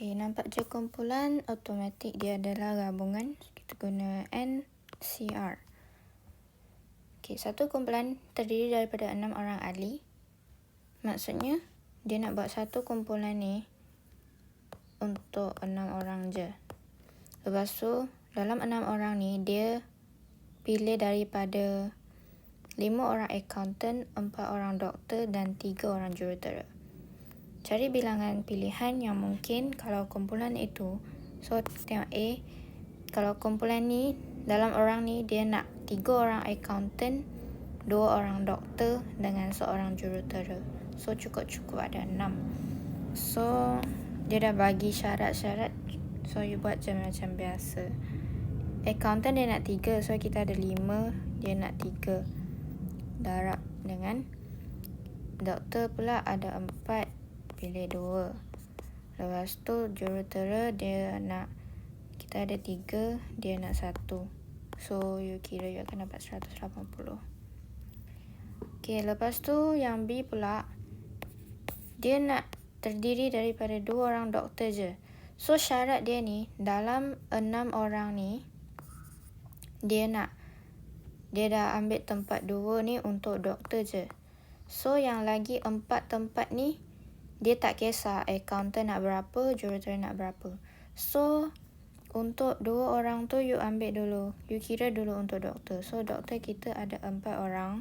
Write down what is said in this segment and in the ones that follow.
Okay, nampak je kumpulan automatik dia adalah gabungan. Kita guna NCR. Okay, satu kumpulan terdiri daripada enam orang ahli. Maksudnya, dia nak buat satu kumpulan ni untuk enam orang je. Lepas tu, dalam enam orang ni, dia pilih daripada lima orang accountant, empat orang doktor dan tiga orang jurutera. Cari bilangan pilihan yang mungkin kalau kumpulan itu. So, tengok A. Kalau kumpulan ni, dalam orang ni, dia nak tiga orang accountant, dua orang doktor dengan seorang jurutera. So, cukup-cukup ada enam. So, dia dah bagi syarat-syarat. So, you buat je macam biasa. Accountant dia nak tiga. So, kita ada lima. Dia nak tiga. Darab dengan doktor pula ada empat pilih dua. Lepas tu jurutera dia nak kita ada tiga, dia nak satu. So you kira you akan dapat 180. Okay, lepas tu yang B pula dia nak terdiri daripada dua orang doktor je. So syarat dia ni dalam enam orang ni dia nak dia dah ambil tempat dua ni untuk doktor je. So yang lagi empat tempat ni dia tak kisah accountant nak berapa, jurutera nak berapa. So, untuk dua orang tu you ambil dulu. You kira dulu untuk doktor. So, doktor kita ada empat orang.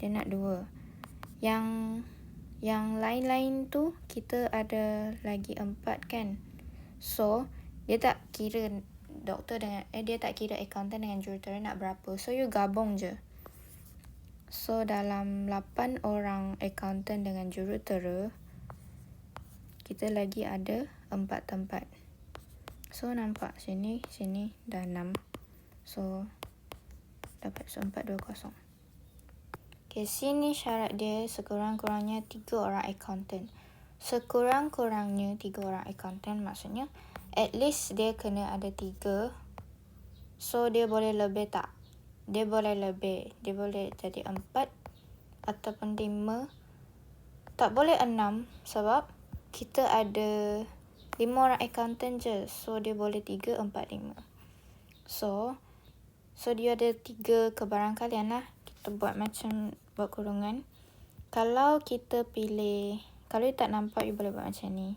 Dia nak dua. Yang yang lain-lain tu kita ada lagi empat kan. So, dia tak kira doktor dengan eh dia tak kira accountant dengan jurutera nak berapa. So, you gabung je. So dalam 8 orang accountant dengan jurutera kita lagi ada 4 tempat. So nampak sini, sini dah 6. So dapat 1420. Okay, sini syarat dia sekurang-kurangnya 3 orang accountant. Sekurang-kurangnya 3 orang accountant maksudnya at least dia kena ada 3. So dia boleh lebih tak? Dia boleh lebih. Dia boleh jadi empat ataupun lima. Tak boleh enam sebab kita ada lima orang accountant je. So, dia boleh tiga, empat, lima. So, so dia ada tiga kebarangkalian lah. Kita buat macam buat kurungan. Kalau kita pilih, kalau you tak nampak, you boleh buat macam ni.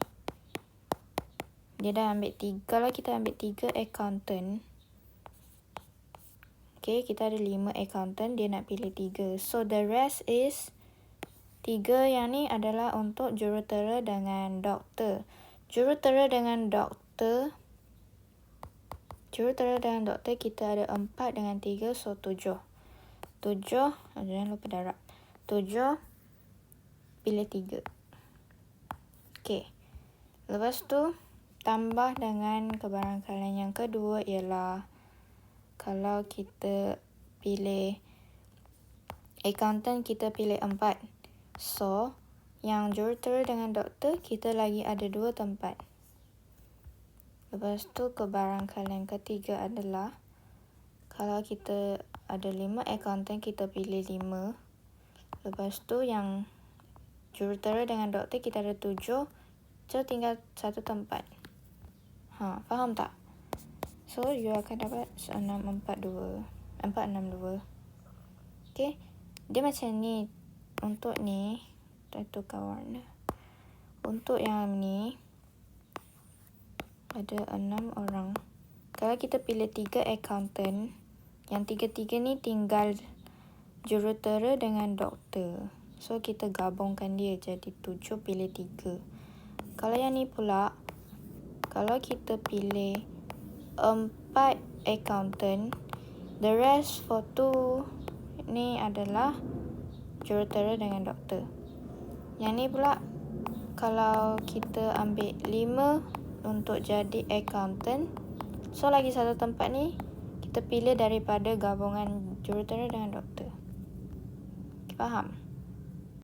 Dia dah ambil tiga. Kalau kita ambil tiga accountant, Okay, kita ada lima accountant. Dia nak pilih tiga. So, the rest is tiga yang ni adalah untuk jurutera dengan doktor. Jurutera dengan doktor. Jurutera dengan doktor kita ada empat dengan tiga. So, tujuh. Tujuh. Jangan lupa darab. Tujuh. Pilih tiga. Okay. Lepas tu, tambah dengan kebarangkalian yang kedua ialah kalau kita pilih accountant kita pilih empat. So, yang jurutera dengan doktor kita lagi ada dua tempat. Lepas tu kebarangkalian ketiga adalah kalau kita ada lima accountant kita pilih lima. Lepas tu yang jurutera dengan doktor kita ada tujuh. So tinggal satu tempat. Ha, faham tak? So, you akan dapat 642. 462. Okay. Dia macam ni. Untuk ni, kita tukar warna. Untuk yang ni, ada 6 orang. Kalau kita pilih 3 accountant, yang tiga-tiga ni tinggal jurutera dengan doktor. So, kita gabungkan dia jadi 7 pilih 3. Kalau yang ni pula, kalau kita pilih empat accountant. The rest for two ni adalah jurutera dengan doktor. Yang ni pula kalau kita ambil lima untuk jadi accountant. So lagi satu tempat ni kita pilih daripada gabungan jurutera dengan doktor. Faham?